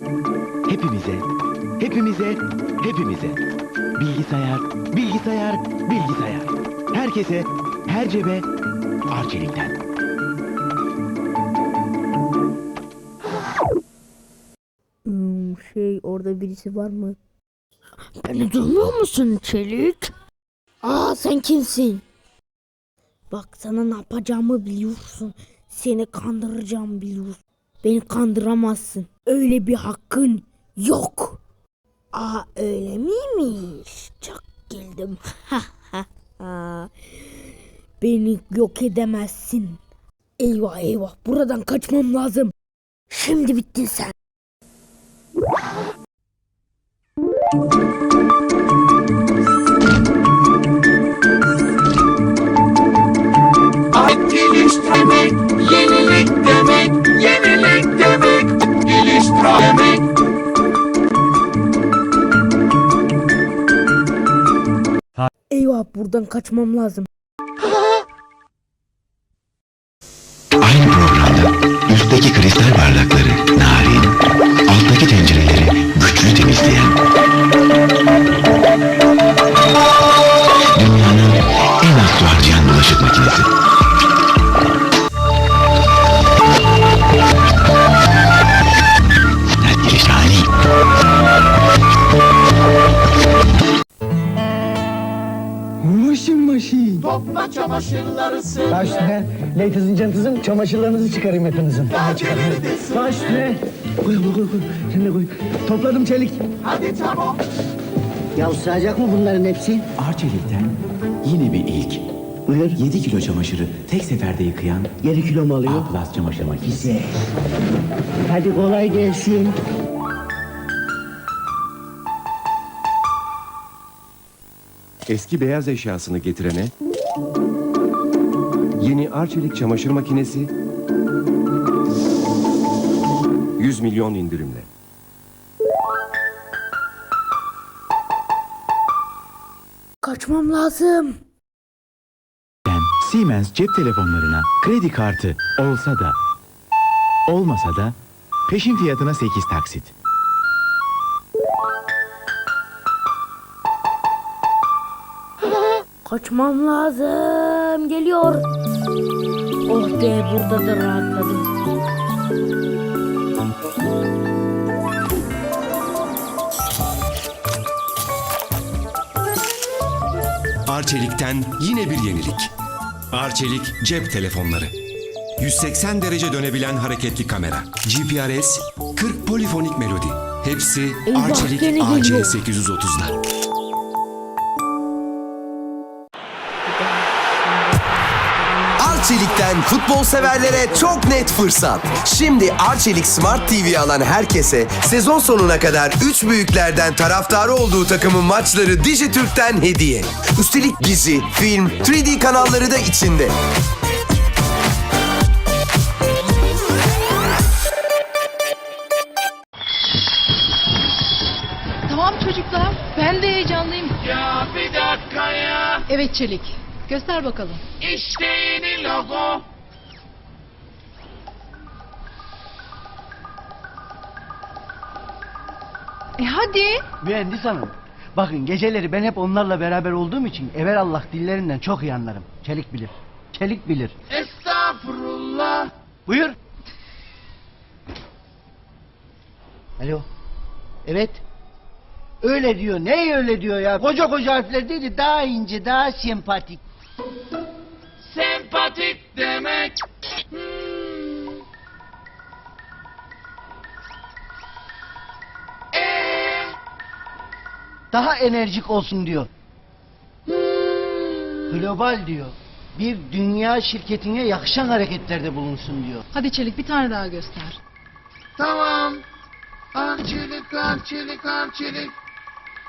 Hepimize, hepimize, hepimize. Bilgisayar, bilgisayar, bilgisayar. Herkese, her cebe, Arçelik'ten. Hmm, şey orada birisi var mı? Beni duymuyor musun Çelik? Aa sen kimsin? Bak sana ne yapacağımı biliyorsun. Seni kandıracağım biliyorsun. Beni kandıramazsın. Öyle bir hakkın yok. Aa öyle miymiş? Çok güldüm. Beni yok edemezsin. Eyvah eyvah buradan kaçmam lazım. Şimdi bittin sen. buradan kaçmam lazım. Aynı programda üstteki kristal bardakları Washing machine. Topla çamaşırları sil. Baş üstüne. Ladies and gentlemen, çamaşırlarınızı çıkarayım hepinizin. Aceledesin. Baş üstüne. Koy koy koy koy. Sen de koy. Topladım çelik. Hadi tamam. Ya sığacak mı bunların hepsi? Arçelik'ten yine bir ilk. Buyur. 7 kilo çamaşırı tek seferde yıkayan 7 kilo mu alıyor? A Plus çamaşır makinesi. Güzel. Hadi kolay gelsin. Eski beyaz eşyasını getirene yeni Arçelik çamaşır makinesi 100 milyon indirimle. Kaçmam lazım. Siemens cep telefonlarına kredi kartı olsa da olmasa da peşin fiyatına 8 taksit. Kaçmam lazım. Geliyor. Oh be burada da rahatladım. Arçelik'ten yine bir yenilik. Arçelik cep telefonları. 180 derece dönebilen hareketli kamera. GPRS, 40 polifonik melodi. Hepsi Eyvah, Arçelik gene geliyor. AC830'da. Arçelik'ten futbol severlere çok net fırsat. Şimdi Arçelik Smart TV alan herkese sezon sonuna kadar 3 büyüklerden taraftarı olduğu takımın maçları Dijitürk'ten hediye. Üstelik dizi, film, 3D kanalları da içinde. Tamam çocuklar, ben de heyecanlıyım. Ya bir dakika ya. Evet Çelik, göster bakalım. İşte yeni logo. E hadi. Mühendis hanım. Bakın geceleri ben hep onlarla beraber olduğum için Allah dillerinden çok iyi anlarım. Çelik bilir. Çelik bilir. Estağfurullah. Buyur. Alo. Evet. Öyle diyor. Ne öyle diyor ya? Koca koca harfler değil de daha ince, daha sempatik. Sempatik demek. Hmm. Ee, Daha enerjik olsun diyor. Global diyor. Bir dünya şirketine yakışan hareketlerde bulunsun diyor. Hadi Çelik bir tane daha göster. tamam. Arçelik, arçelik, arçelik.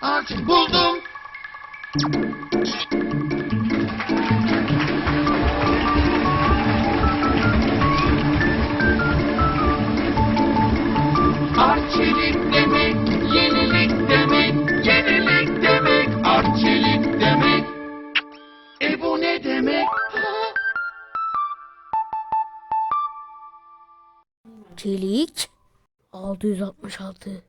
Arçelik. Buldum. Çelik. 666